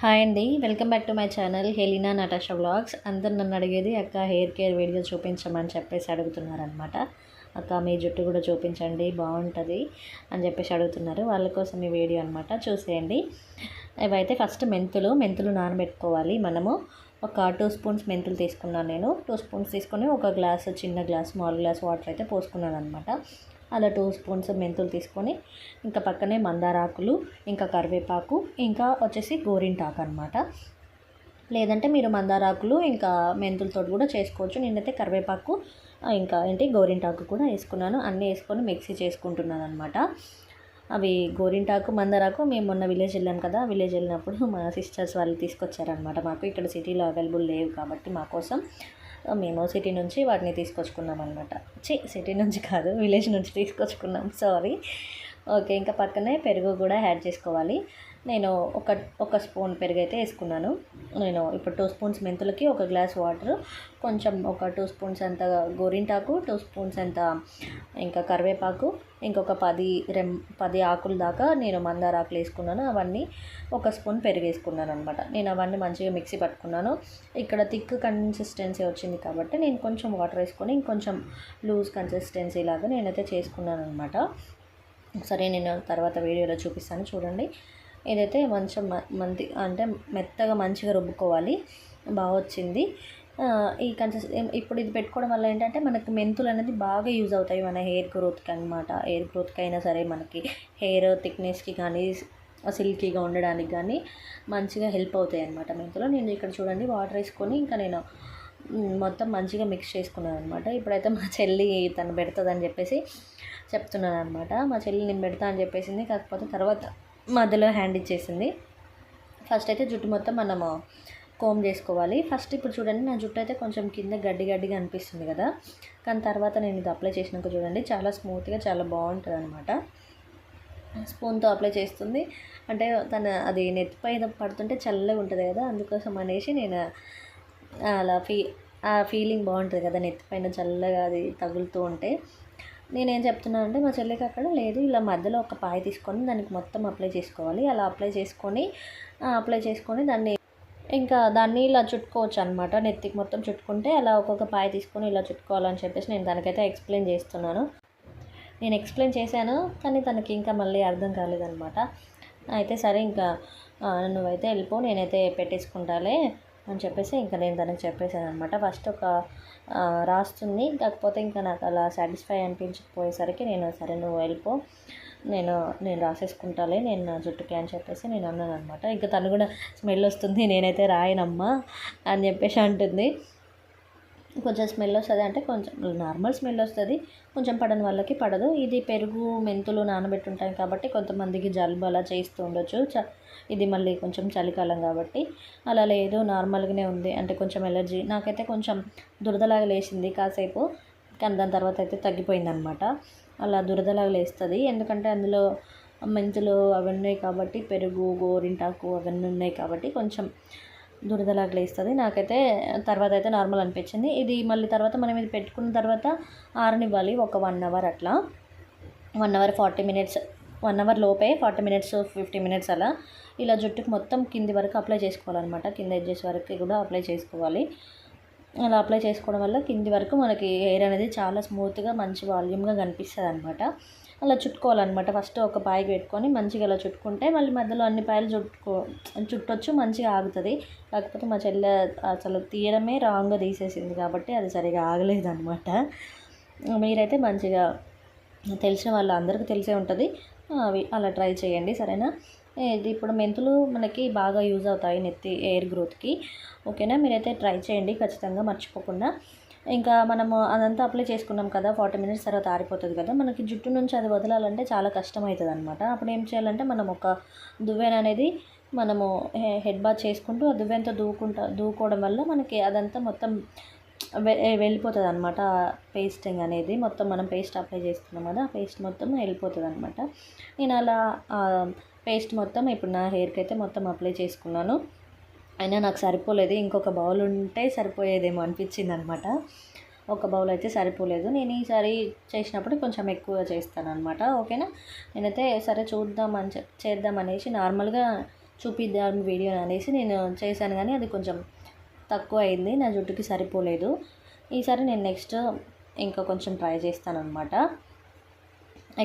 Hi అండి. Welcome back to my channel Helina Natasha vlogs. అందరు నన్ను అడిగేది అక్క హెయిర్ కేర్ వీడియో చూపించమని చెప్పేసి అడుగుతున్నారనమాట అక్క మీ జుట్టు కూడా చూపించండి బాగుంటుంది అని చెప్పేసి అడుగుతున్నారు. వాళ్ళ కోసం ఈ వీడియో అనమాట చూసేయండి. ఇవైతే ఫస్ట్ మెంతులు. మెంతులు నానబెట్టుకోవాలి మనము. ఒక టూ స్పూన్స్ మెంతులు తీసుకున్నాను నేను. టూ స్పూన్స్ తీసుకొని ఒక గ్లాస్ చిన్న గ్లాస్ స్మాల్ గ్లాస్ వాటర్ అయితే పోసుకున్నాను అనమాట అలా టూ స్పూన్స్ మెంతులు తీసుకొని ఇంకా పక్కనే మందారాకులు ఇంకా కరివేపాకు ఇంకా వచ్చేసి గోరింటాకు అనమాట లేదంటే మీరు మందారాకులు ఇంకా మెంతులతో కూడా చేసుకోవచ్చు. నేనైతే కరివేపాకు ఇంకా ఏంటి గోరింటాకు కూడా వేసుకున్నాను. అన్నీ వేసుకొని మిక్సీ చేసుకుంటున్నాను అనమాట అవి గోరింటాకు మందారాకు మేము మొన్న విలేజ్ వెళ్ళాం కదా విలేజ్ వెళ్ళినప్పుడు మా సిస్టర్స్ వాళ్ళు తీసుకొచ్చారనమాట మాకు. ఇక్కడ సిటీలో అవైలబుల్ లేవు కాబట్టి మా కోసం. మేము సిటీ నుంచి వాటిని తీసుకొచ్చుకున్నాం అనమాట చి సిటీ నుంచి కాదు విలేజ్ నుంచి తీసుకొచ్చుకున్నాం. సారీ ఓకే ఇంకా పక్కనే పెరుగు కూడా యాడ్ చేసుకోవాలి. నేను ఒక ఒక స్పూన్ పెరుగు అయితే వేసుకున్నాను. నేను ఇప్పుడు టూ స్పూన్స్ మెంతులకి ఒక గ్లాస్ వాటర్ కొంచెం ఒక టూ స్పూన్స్ అంత గోరింటాకు టూ స్పూన్స్ అంత ఇంకా కరివేపాకు ఇంకొక పది రెమ్ పది ఆకుల దాకా నేను మందార ఆకులు వేసుకున్నాను. అవన్నీ ఒక స్పూన్ పెరుగు వేసుకున్నాను అనమాట నేను అవన్నీ మంచిగా మిక్సీ పట్టుకున్నాను. ఇక్కడ థిక్ కన్సిస్టెన్సీ వచ్చింది కాబట్టి నేను కొంచెం వాటర్ వేసుకొని ఇంకొంచెం లూజ్ కన్సిస్టెన్సీ లాగా నేనైతే చేసుకున్నాను అనమాట సరే నేను తర్వాత వీడియోలో చూపిస్తాను. చూడండి. ఇదైతే మంచిగా మంది అంటే మెత్తగా మంచిగా రుబ్బుకోవాలి బాగా వచ్చింది. ఈ కన్సిస్ ఇప్పుడు ఇది పెట్టుకోవడం వల్ల ఏంటంటే మనకి మెంతులు అనేది బాగా యూజ్ అవుతాయి మన హెయిర్ గ్రోత్కి అనమాట హెయిర్ గ్రోత్కి అయినా సరే మనకి హెయిర్ థిక్నెస్కి కానీ సిల్కీగా ఉండడానికి కానీ మంచిగా హెల్ప్ అవుతాయి అనమాట మెంతులు. నేను ఇక్కడ చూడండి వాటర్ వేసుకొని ఇంకా నేను మొత్తం మంచిగా మిక్స్ చేసుకున్నాను అనమాట ఇప్పుడైతే మా చెల్లి తను పెడుతుందని చెప్పేసి చెప్తున్నాను అనమాట మా చెల్లి నేను పెడతా అని చెప్పేసింది కాకపోతే తర్వాత మధ్యలో హ్యాండ్ ఇచ్చేసింది. ఫస్ట్ అయితే జుట్టు మొత్తం మనము కోమ్ చేసుకోవాలి. ఫస్ట్ ఇప్పుడు చూడండి నా జుట్టు అయితే కొంచెం కింద గడ్డి గడ్డిగా అనిపిస్తుంది కదా. కానీ తర్వాత నేను ఇది అప్లై చేసినాక చూడండి చాలా స్మూత్గా చాలా బాగుంటుంది అనమాట స్పూన్తో అప్లై చేస్తుంది. అంటే తన అది నెత్తిపై పడుతుంటే చల్లగా ఉంటుంది కదా అందుకోసం అనేసి నేను అలా ఫీ ఆ ఫీలింగ్ బాగుంటుంది కదా నెత్తిపైన చల్లగా అది తగులుతూ ఉంటే. నేనేం చెప్తున్నాను అంటే మా చెల్లికి అక్కడ లేదు ఇలా మధ్యలో ఒక పాయ తీసుకొని దానికి మొత్తం అప్లై చేసుకోవాలి. అలా అప్లై చేసుకొని అప్లై చేసుకొని దాన్ని ఇంకా దాన్ని ఇలా చుట్టుకోవచ్చు అనమాట నెత్తికి మొత్తం చుట్టుకుంటే అలా ఒక్కొక్క పాయ తీసుకొని ఇలా చుట్టుకోవాలని చెప్పేసి నేను దానికైతే ఎక్స్ప్లెయిన్ చేస్తున్నాను. నేను ఎక్స్ప్లెయిన్ చేశాను కానీ తనకి ఇంకా మళ్ళీ అర్థం కాలేదనమాట అయితే సరే ఇంకా నువ్వైతే వెళ్ళిపో నేనైతే పెట్టేసుకుంటాలే. అని చెప్పేసి ఇంకా నేను తనకి చెప్పేశాను అనమాట ఫస్ట్ ఒక రాస్తుంది. కాకపోతే ఇంకా నాకు అలా సాటిస్ఫై అనిపించకపోయేసరికి నేను సరే నువ్వు వెళ్ళిపో. నేను నేను రాసేసుకుంటాలే నేను నా జుట్టుకి అని చెప్పేసి నేను అన్నాను అనమాట ఇంకా తను కూడా స్మెల్ వస్తుంది నేనైతే రాయనమ్మా అని చెప్పేసి అంటుంది. కొంచెం స్మెల్ వస్తుంది అంటే కొంచెం నార్మల్ స్మెల్ వస్తుంది. కొంచెం పడని వాళ్ళకి పడదు. ఇది పెరుగు మెంతులు నానబెట్టుంటాయి కాబట్టి కొంతమందికి జలుబు అలా చేస్తూ ఉండొచ్చు. చ ఇది మళ్ళీ కొంచెం చలికాలం కాబట్టి అలా లేదు నార్మల్గానే ఉంది. అంటే కొంచెం ఎలర్జీ. నాకైతే కొంచెం దురదలాగా లేచింది కాసేపు కానీ దాని తర్వాత అయితే తగ్గిపోయింది అనమాట అలా దురదలాగా లేస్తుంది. ఎందుకంటే అందులో మెంతులు అవి ఉన్నాయి కాబట్టి పెరుగు గోరింటాకు అవన్నీ ఉన్నాయి కాబట్టి కొంచెం దురదలాగా లేస్తుంది. నాకైతే తర్వాత అయితే నార్మల్ అనిపించింది. ఇది మళ్ళీ తర్వాత మనం ఇది పెట్టుకున్న తర్వాత ఆరనివ్వాలి. ఒక వన్ అవర్ అట్లా. One hour forty minutes one hour లోపే ఫార్టీ మినిట్స్ ఫిఫ్టీ మినిట్స్ అలా ఇలా జుట్టుకు మొత్తం కింది వరకు అప్లై చేసుకోవాలన్నమాట. కింద ఎడ్జెస్ వరకు కూడా అప్లై చేసుకోవాలి. అలా అప్లై చేసుకోవడం వల్ల కింది వరకు మనకి హెయిర్ అనేది చాలా స్మూత్గా మంచి వాల్యూమ్గా కనిపిస్తుంది అనమాట అలా చుట్టుకోవాలన్నమాట. ఫస్ట్ ఒక పాయకి పెట్టుకొని మంచిగా అలా చుట్టుకుంటే మళ్ళీ మధ్యలో అన్ని పాయలు చుట్టుకో చుట్టొచ్చు మంచిగా ఆగుతుంది. కాకపోతే మా చెల్లె అసలు తీయడమే రాంగ్గా తీసేసింది కాబట్టి అది సరిగా ఆగలేదు అనమాట మీరైతే మంచిగా తెలిసిన వాళ్ళు అందరికీ తెలిసే ఉంటుంది. అవి అలా ట్రై చేయండి సరేనా? ఇది ఇప్పుడు మెంతులు మనకి బాగా యూజ్ అవుతాయి నెత్తి ఎయిర్ గ్రోత్కి. ఓకేనా? మీరైతే ట్రై చేయండి ఖచ్చితంగా మర్చిపోకుండా. ఇంకా మనము అదంతా అప్లై చేసుకున్నాం కదా ఫార్టీ మినిట్స్ తర్వాత ఆరిపోతుంది కదా మనకి జుట్టు నుంచి అది వదలాలంటే చాలా కష్టం అవుతుంది అనమాట అప్పుడు ఏం చేయాలంటే మనం ఒక దువ్వెన అనేది మనము హెడ్ బాత్ చేసుకుంటూ ఆ దువ్వెంతో దూకుంటా దూకోవడం వల్ల మనకి అదంతా మొత్తం వెళ్ళిపోతుంది అనమాట పేస్టింగ్ అనేది మొత్తం మనం పేస్ట్ అప్లై చేస్తున్నాం కదా ఆ పేస్ట్ మొత్తం వెళ్ళిపోతుంది అనమాట నేను అలా పేస్ట్ మొత్తం ఇప్పుడు నా హెయిర్కి అయితే మొత్తం అప్లై చేసుకున్నాను. అయినా నాకు సరిపోలేదు. ఇంకొక బౌల్ ఉంటే సరిపోయేదేమో అనిపించింది అనమాట ఒక బౌల్ అయితే సరిపోలేదు. నేను ఈసారి చేసినప్పుడు కొంచెం ఎక్కువ చేస్తాను అనమాట ఓకేనా? నేనైతే సరే చూద్దాం అని చేద్దాం అనేసి నార్మల్గా చూపిద్దాం వీడియో అనేసి నేను చేశాను. కానీ అది కొంచెం తక్కువ అయింది నా జుట్టుకి సరిపోలేదు. ఈసారి నేను నెక్స్ట్ ఇంకా కొంచెం ట్రై చేస్తాను అనమాట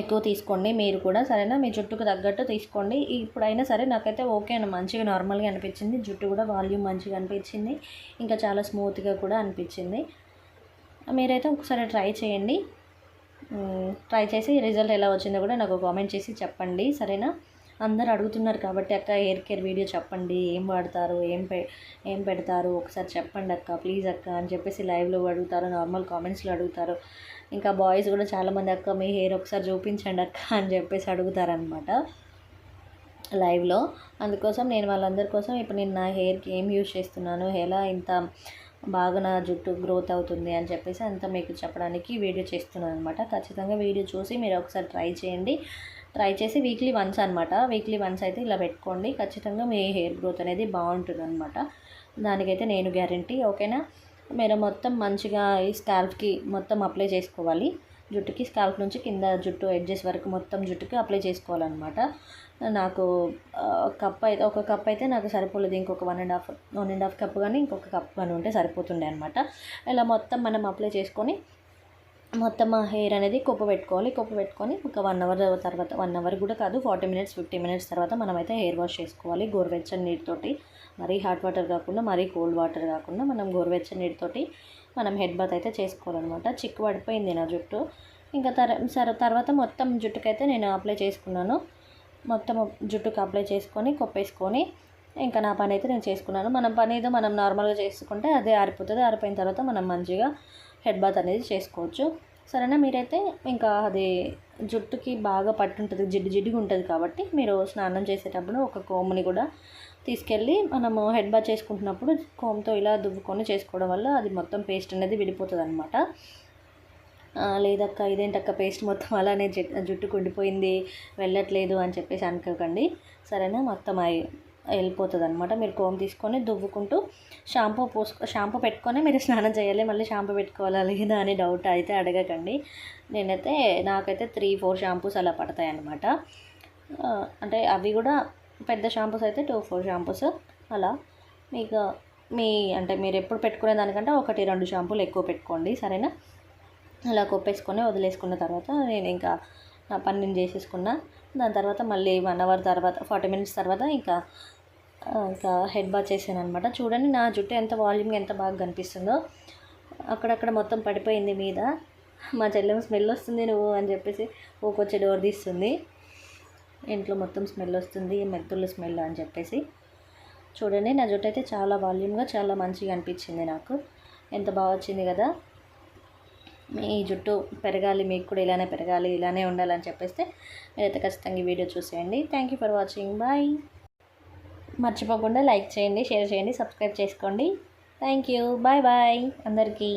ఎక్కువ తీసుకోండి. మీరు కూడా సరేనా? మీ జుట్టుకు తగ్గట్టు తీసుకోండి. ఇప్పుడైనా సరే నాకైతే ఓకే అని మంచిగా నార్మల్గా అనిపించింది. జుట్టు కూడా వాల్యూమ్ మంచిగా అనిపించింది. ఇంకా చాలా స్మూత్గా కూడా అనిపించింది. మీరైతే ఒకసారి ట్రై చేయండి. ట్రై చేసి రిజల్ట్ ఎలా వచ్చిందో కూడా నాకు కామెంట్ చేసి చెప్పండి. సరేనా? అందరు అడుగుతున్నారు కాబట్టి అక్క హెయిర్ కేర్ వీడియో చెప్పండి. ఏం వాడతారు? ఏం పె ఏం పెడతారు? ఒకసారి చెప్పండి అక్క ప్లీజ్ అక్క అని చెప్పేసి లైవ్లో అడుగుతారు నార్మల్ కామెంట్స్లో అడుగుతారు. ఇంకా బాయ్స్ కూడా చాలామంది అక్క మీ హెయిర్ ఒకసారి చూపించండి అక్క అని చెప్పేసి అడుగుతారనమాట లైవ్లో అందుకోసం నేను వాళ్ళందరి కోసం ఇప్పుడు నేను నా హెయిర్కి ఏం యూజ్ చేస్తున్నాను? ఎలా ఇంత బాగా నా జుట్టు గ్రోత్ అవుతుంది? అని చెప్పేసి అంతా మీకు చెప్పడానికి వీడియో చేస్తున్నాను అనమాట ఖచ్చితంగా వీడియో చూసి మీరు ఒకసారి ట్రై చేయండి. ట్రై చేసి వీక్లీ వన్స్ అనమాట వీక్లీ వన్స్ అయితే ఇలా పెట్టుకోండి. ఖచ్చితంగా మీ హెయిర్ గ్రోత్ అనేది బాగుంటుంది అనమాట దానికైతే నేను గ్యారంటీ. ఓకేనా? మీరు మొత్తం మంచిగా ఈ స్కాల్ఫ్కి మొత్తం అప్లై చేసుకోవాలి. జుట్టుకి స్కాల్ఫ్ నుంచి కింద జుట్టు ఎడ్జెస్ వరకు మొత్తం జుట్టుకి అప్లై చేసుకోవాలన్నమాట. నాకు కప్ అయితే ఒక కప్ అయితే నాకు సరిపోలేదు. ఇంకొక one and half one and half cup కానీ ఇంకొక కప్ కానీ ఉంటే సరిపోతుండే అనమాట ఇలా మొత్తం మనం అప్లై చేసుకొని మొత్తం ఆ హెయిర్ అనేది కొప్పు పెట్టుకోవాలి. కొప్పు పెట్టుకొని ఒక వన్ అవర్ తర్వాత వన్ అవర్ కూడా కాదు ఫార్టీ మినిట్స్ ఫిఫ్టీ మినిట్స్ తర్వాత మనమైతే హెయిర్ వాష్ చేసుకోవాలి. గోరువెచ్చని నీటితోటి మరీ హాట్ వాటర్ కాకుండా మరీ కోల్డ్ వాటర్ కాకుండా మనం గోరువెచ్చని నీటితోటి మనం హెడ్ బాత్ అయితే చేసుకోవాలన్నమాట. చిక్కు పడిపోయింది నా జుట్టు. ఇంకా తర సరే తర్వాత మొత్తం జుట్టుకైతే నేను అప్లై చేసుకున్నాను. మొత్తం జుట్టుకు అప్లై చేసుకొని కొప్పేసుకొని ఇంకా నా పని అయితే నేను చేసుకున్నాను. మనం పని ఏదో మనం నార్మల్గా చేసుకుంటే అదే ఆరిపోతుంది. ఆరిపోయిన తర్వాత మనం మంచిగా హెడ్ బాత్ అనేది చేసుకోవచ్చు. సరేనా? మీరైతే ఇంకా అది జుట్టుకి బాగా పట్టుంటుంది జిడ్డు జిడ్డుగా ఉంటుంది కాబట్టి మీరు స్నానం చేసేటప్పుడు ఒక కోమ్ని కూడా తీసుకెళ్ళి మనము హెడ్ బాత్ చేసుకుంటున్నప్పుడు కోమ్తో ఇలా దువ్వుకొని చేసుకోవడం వల్ల అది మొత్తం పేస్ట్ అనేది విడిపోతుంది అనమాట లేదక్క ఇదేంటక్క పేస్ట్ మొత్తం అలానే జుట్టు కుండిపోయింది వెళ్ళట్లేదు అని చెప్పేసి అనుకోకండి. సరేనా? మొత్తం అయి వెళ్ళిపోతుంది అనమాట మీరు కోమ్ తీసుకొని దువ్వుకుంటూ షాంపూ పోసుకో షాంపూ పెట్టుకొని మీరు స్నానం చేయాలి మళ్ళీ షాంపూ పెట్టుకోవాలా లేదా అని డౌట్ అయితే అడగకండి. నేనైతే నాకైతే త్రీ ఫోర్ షాంపూస్ అలా పడతాయి అనమాట అంటే అవి కూడా పెద్ద షాంపూస్ అయితే టూ ఫోర్ షాంపూస్ అలా. మీకు మీ అంటే మీరు ఎప్పుడు పెట్టుకునే దానికంటే ఒకటి రెండు షాంపూలు ఎక్కువ పెట్టుకోండి సరేనా? అలా కొప్పేసుకొని వదిలేసుకున్న తర్వాత నేను ఇంకా నా పని నేను చేసేసుకున్నా. దాని తర్వాత మళ్ళీ వన్ అవర్ తర్వాత ఫార్టీ మినిట్స్ తర్వాత ఇంకా ఇంకా హెడ్ బాత్ చేశాను అనమాట చూడండి నా జుట్టు ఎంత వాల్యూమ్గా ఎంత బాగా కనిపిస్తుందో. అక్కడక్కడ మొత్తం పడిపోయింది మీద. మా చెల్లెం స్మెల్ వస్తుంది నువ్వు అని చెప్పేసి ఊకొచ్చి డోర్ తీస్తుంది. ఇంట్లో మొత్తం స్మెల్ వస్తుంది మెత్తుల స్మెల్ అని చెప్పేసి. చూడండి నా జుట్టు అయితే చాలా వాల్యూమ్గా చాలా మంచిగా అనిపించింది నాకు. ఎంత బాగా వచ్చింది కదా. మీ జుట్టు పెరగాలి మీకు కూడా ఇలానే పెరగాలి ఇలానే ఉండాలని చెప్పేస్తే మీరైతే ఖచ్చితంగా ఈ వీడియో చూసేయండి. Thank you for watching bye మర్చిపోకుండా లైక్ చేయండి షేర్ చేయండి సబ్స్క్రైబ్ చేసుకోండి. థ్యాంక్ యూ బాయ్ బాయ్ అందరికీ.